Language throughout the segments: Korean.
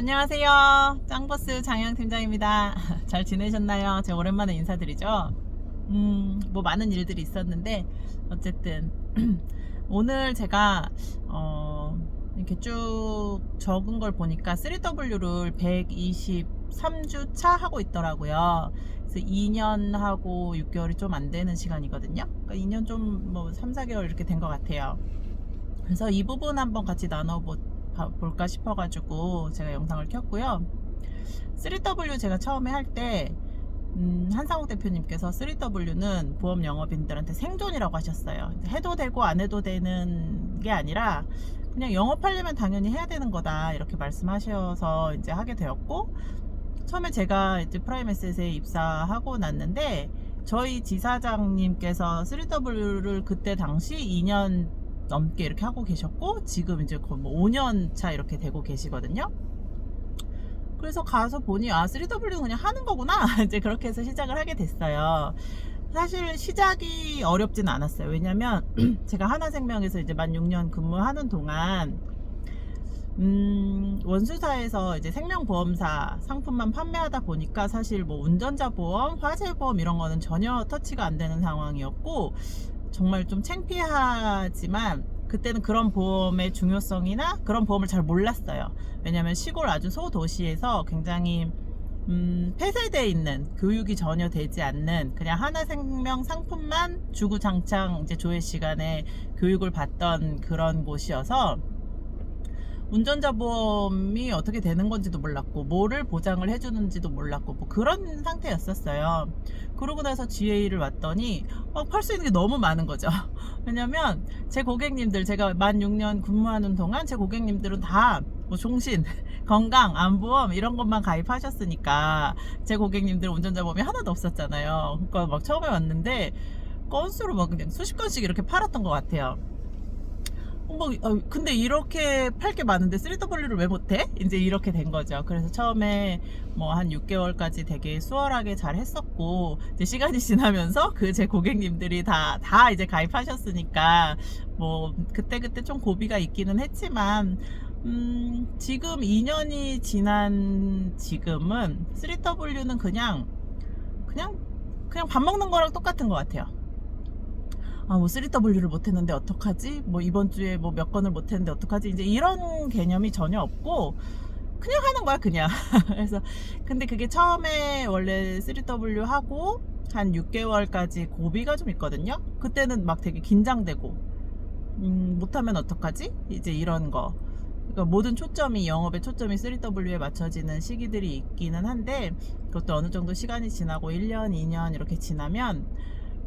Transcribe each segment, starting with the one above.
안녕하세요. 짱버스 장영 팀장입니다. 잘 지내셨나요? 제가 오랜만에 인사드리죠. 음, 뭐 많은 일들이 있었는데 어쨌든 오늘 제가 어, 이렇게 쭉 적은 걸 보니까 3W를 123주 차 하고 있더라고요. 그래서 2년 하고 6개월이 좀 안 되는 시간이거든요. 그러니까 2년 좀 뭐 3, 4개월 이렇게 된 것 같아요. 그래서 이 부분 한번 같이 나눠보 봐- 볼까 싶어가지고 제가 영상을 켰고요. 3W 제가 처음에 할때 음, 한상욱 대표님께서 3W는 보험 영업인들한테 생존이라고 하셨어요. 해도 되고 안 해도 되는 게 아니라 그냥 영업하려면 당연히 해야 되는 거다 이렇게 말씀하셔서 이제 하게 되었고 처음에 제가 이제 프라임에셋에 입사하고 났는데 저희 지사장님께서 3W를 그때 당시 2년 넘게 이렇게 하고 계셨고 지금 이제 거의 뭐 5년 차 이렇게 되고 계시거든요. 그래서 가서 보니 아 3W는 그냥 하는 거구나 이제 그렇게 해서 시작을 하게 됐어요. 사실 시작이 어렵진 않았어요. 왜냐면 제가 하나생명에서 이제 만 6년 근무하는 동안 음, 원수사에서 이제 생명보험사 상품만 판매하다 보니까 사실 뭐 운전자 보험, 화재 보험 이런 거는 전혀 터치가 안 되는 상황이었고 정말 좀 창피하지만 그때는 그런 보험의 중요성이나 그런 보험을 잘 몰랐어요. 왜냐하면 시골 아주 소도시에서 굉장히 음, 폐쇄되어 있는 교육이 전혀 되지 않는 그냥 하나생명 상품만 주구장창 이제 조회 시간에 교육을 받던 그런 곳이어서 운전자 보험이 어떻게 되는 건지도 몰랐고 뭐를 보장을 해주는지도 몰랐고 뭐 그런 상태였었어요. 그러고 나서 GA를 왔더니 할수 있는 게 너무 많은 거죠. 왜냐면 제 고객님들 제가 만 6년 근무하는 동안 제 고객님들은 다 뭐 종신, 건강, 안보험 이런 것만 가입하셨으니까 제 고객님들 운전자 보험이 하나도 없었잖아요. 그러니까 막 처음에 왔는데 건수로 막 그냥 수십 건씩 이렇게 팔았던 것 같아요. 뭐, 어, 근데 이렇게 팔 게 많은데 3W를 왜 못해? 이제 이렇게 된 거죠. 그래서 처음에 뭐 한 6개월까지 되게 수월하게 잘 했었고, 이제 시간이 지나면서 그 제 고객님들이 다, 다 이제 가입하셨으니까, 뭐, 그때 그때 좀 고비가 있기는 했지만, 음, 지금 2년이 지난 지금은 3W는 그냥, 그냥, 그냥 밥 먹는 거랑 똑같은 것 같아요. 아, 뭐 3W를 못했는데 어떡하지? 뭐 이번 주에 뭐 몇 건을 못했는데 어떡하지? 이제 이런 개념이 전혀 없고 그냥 하는 거야 그냥. 그래서 근데 그게 처음에 원래 3W 하고 한 6개월까지 고비가 좀 있거든요. 그때는 막 되게 긴장되고 음, 못하면 어떡하지? 이제 이런 거. 그러니까 모든 초점이 영업의 초점이 3W에 맞춰지는 시기들이 있기는 한데 그것도 어느 정도 시간이 지나고 1년, 2년 이렇게 지나면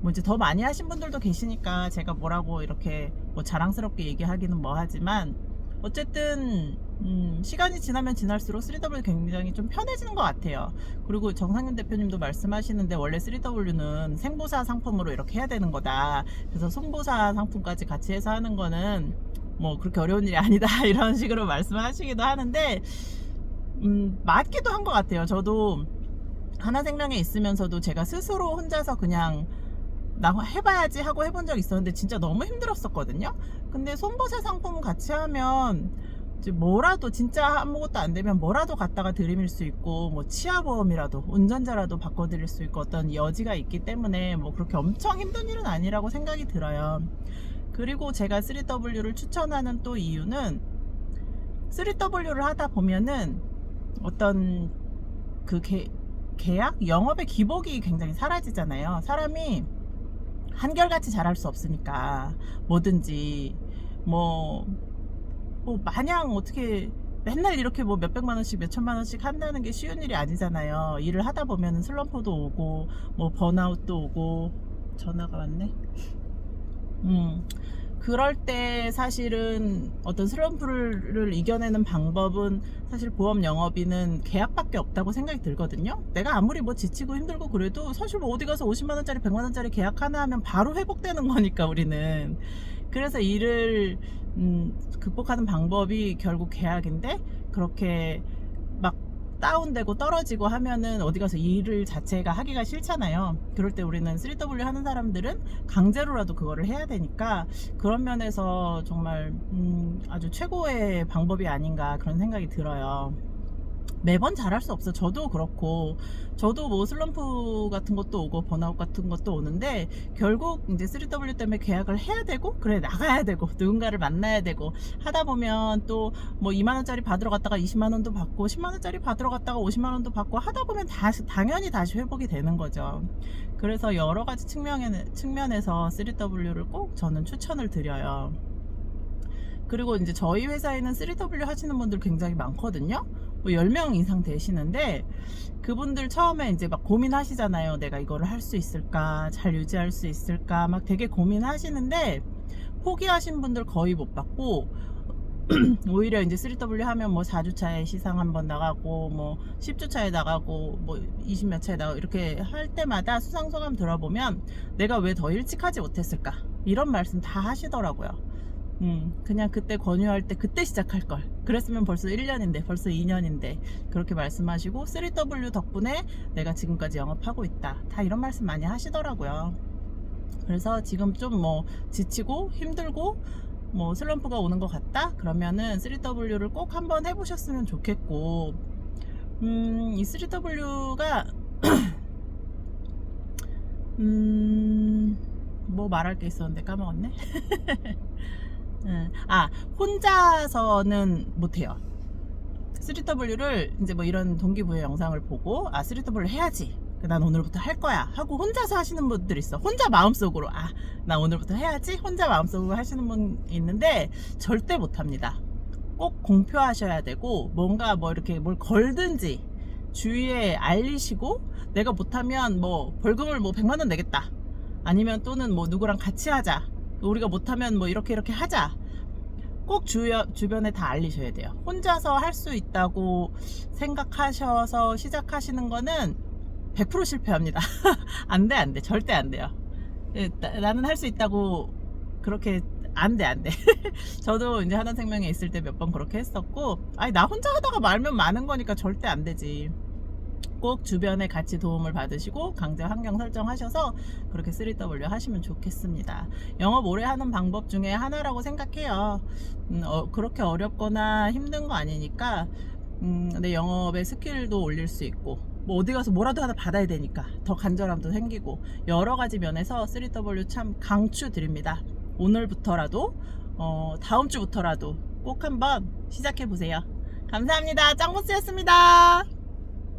뭐 이제 더 많이 하신 분들도 계시니까 제가 뭐라고 이렇게 뭐 자랑스럽게 얘기하기는 뭐 하지만 어쨌든 음, 시간이 지나면 지날수록 3W 굉장히 좀 편해지는 것 같아요. 그리고 정상윤 대표님도 말씀하시는데 원래 3W는 생보사 상품으로 이렇게 해야 되는 거다. 그래서 손보사 상품까지 같이 해서 하는 거는 뭐 그렇게 어려운 일이 아니다 이런 식으로 말씀하시기도 하는데 음, 맞기도 한 것 같아요. 저도 하나생명에 있으면서도 제가 스스로 혼자서 그냥 나 해봐야지 하고 해본 적 있었는데 진짜 너무 힘들었었거든요. 근데 손보세 상품 같이 하면 뭐라도 진짜 아무것도 안 되면 뭐라도 갖다가 드림일 수 있고 뭐 치아보험이라도 운전자라도 바꿔드릴 수 있고 어떤 여지가 있기 때문에 뭐 그렇게 엄청 힘든 일은 아니라고 생각이 들어요. 그리고 제가 3W를 추천하는 또 이유는 3W를 하다 보면은 어떤 그 계, 계약 영업의 기복이 굉장히 사라지잖아요. 사람이 한결같이 잘할 수 없으니까 뭐든지 뭐, 뭐 마냥 어떻게 맨날 이렇게 뭐 몇백만 원씩 몇천만 원씩 한다는 게 쉬운 일이 아니잖아요. 일을 하다 보면은 슬럼프도 오고 뭐 번아웃도 오고 전화가 왔네. 음. 그럴 때 사실은 어떤 슬럼프를 이겨내는 방법은 사실 보험 영업인은 계약밖에 없다고 생각이 들거든요. 내가 아무리 뭐 지치고 힘들고 그래도 사실 뭐 어디 가서 50만 원짜리 100만 원짜리 계약 하나 하면 바로 회복되는 거니까 우리는. 그래서 이를 음, 극복하는 방법이 결국 계약인데 그렇게 막 다운되고 떨어지고 하면은 어디 가서 일을 자체가 하기가 싫잖아요. 그럴 때 우리는 3W 하는 사람들은 강제로라도 그거를 해야 되니까 그런 면에서 정말 음, 아주 최고의 방법이 아닌가 그런 생각이 들어요. 매번 잘할 수 없어. 저도 그렇고, 저도 뭐 슬럼프 같은 것도 오고, 번아웃 같은 것도 오는데, 결국 이제 3W 때문에 계약을 해야 되고, 그래, 나가야 되고, 누군가를 만나야 되고, 하다 보면 또 뭐 2만원짜리 받으러 갔다가 20만원도 받고, 10만원짜리 받으러 갔다가 50만원도 받고, 하다 보면 다시, 당연히 다시 회복이 되는 거죠. 그래서 여러 가지 측면에, 측면에서 3W를 꼭 저는 추천을 드려요. 그리고 이제 저희 회사에는 3W 하시는 분들 굉장히 많거든요. 뭐 10명 이상 되시는데 그분들 처음에 이제 막 고민하시잖아요. 내가 이거를 할 수 있을까? 잘 유지할 수 있을까? 막 되게 고민하시는데 포기하신 분들 거의 못 봤고 오히려 이제 3W 하면 뭐 4주차에 시상 한번 나가고 뭐 10주차에 나가고 뭐 20몇 차에 나가고 이렇게 할 때마다 수상소감 들어보면 내가 왜 더 일찍 하지 못했을까? 이런 말씀 다 하시더라고요. 음, 그냥 그때 권유할 때 그때 시작할 걸. 그랬으면 벌써 1년인데, 벌써 2년인데. 그렇게 말씀하시고, 3W 덕분에 내가 지금까지 영업하고 있다. 다 이런 말씀 많이 하시더라고요. 그래서 지금 좀 뭐 지치고 힘들고 뭐 슬럼프가 오는 것 같다? 그러면은 3W를 꼭 한번 해보셨으면 좋겠고, 음, 이 3W가, 음, 뭐 말할 게 있었는데 까먹었네? 음, 아, 혼자서는 못해요. 3W를 이제 뭐 이런 동기부여 영상을 보고, 아, 3W 해야지. 난 오늘부터 할 거야. 하고 혼자서 하시는 분들 있어. 혼자 마음속으로, 아, 나 오늘부터 해야지. 혼자 마음속으로 하시는 분 있는데, 절대 못합니다. 꼭 공표하셔야 되고, 뭔가 뭐 이렇게 뭘 걸든지, 주위에 알리시고, 내가 못하면 뭐 벌금을 뭐 100만 원 내겠다. 아니면 또는 뭐 누구랑 같이 하자. 우리가 못하면 뭐 이렇게 이렇게 하자. 꼭 주여, 주변에 다 알리셔야 돼요. 혼자서 할 수 있다고 생각하셔서 시작하시는 거는 100% 실패합니다. 안 돼, 안 돼. 절대 안 돼요. 예, 나- 나는 할 수 있다고 그렇게 안 돼, 안 돼. 저도 이제 하나생명에 있을 때 몇 번 그렇게 했었고, 아니, 나 혼자 하다가 말면 많은 거니까 절대 안 되지. 꼭 주변에 같이 도움을 받으시고 강제 환경 설정하셔서 그렇게 3W 하시면 좋겠습니다. 영업 오래 하는 방법 중에 하나라고 생각해요. 음, 어, 그렇게 어렵거나 힘든 거 아니니까 음, 내 영업의 스킬도 올릴 수 있고 뭐 어디 가서 뭐라도 하나 받아야 되니까 더 간절함도 생기고 여러 가지 면에서 3W 참 강추 드립니다. 오늘부터라도 어, 다음 주부터라도 꼭 한번 시작해 보세요. 감사합니다. 짱보스였습니다.